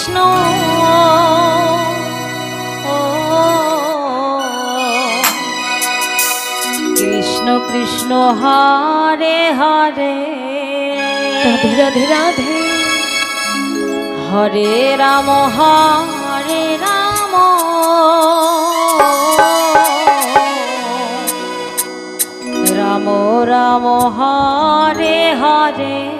Krishna. Krishna Krishna Hare Hare. Radhe Radhe Hare Ram Hare Ram. Ram Ram Hare Hare.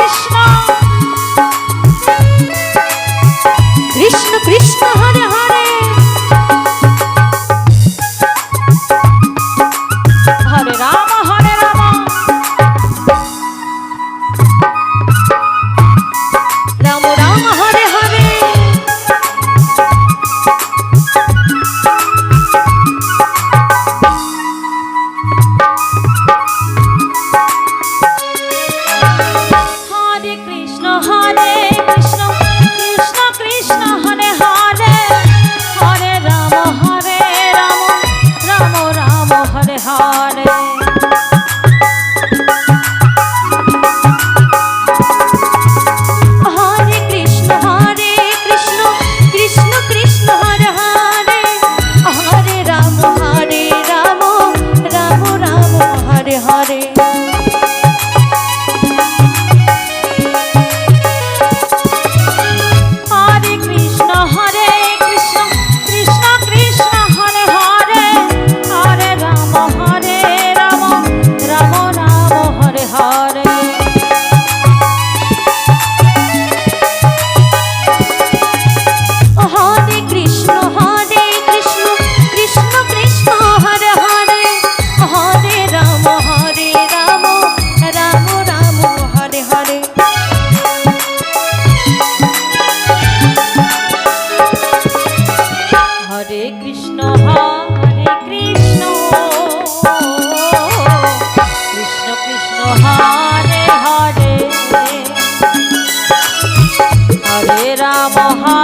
Krishna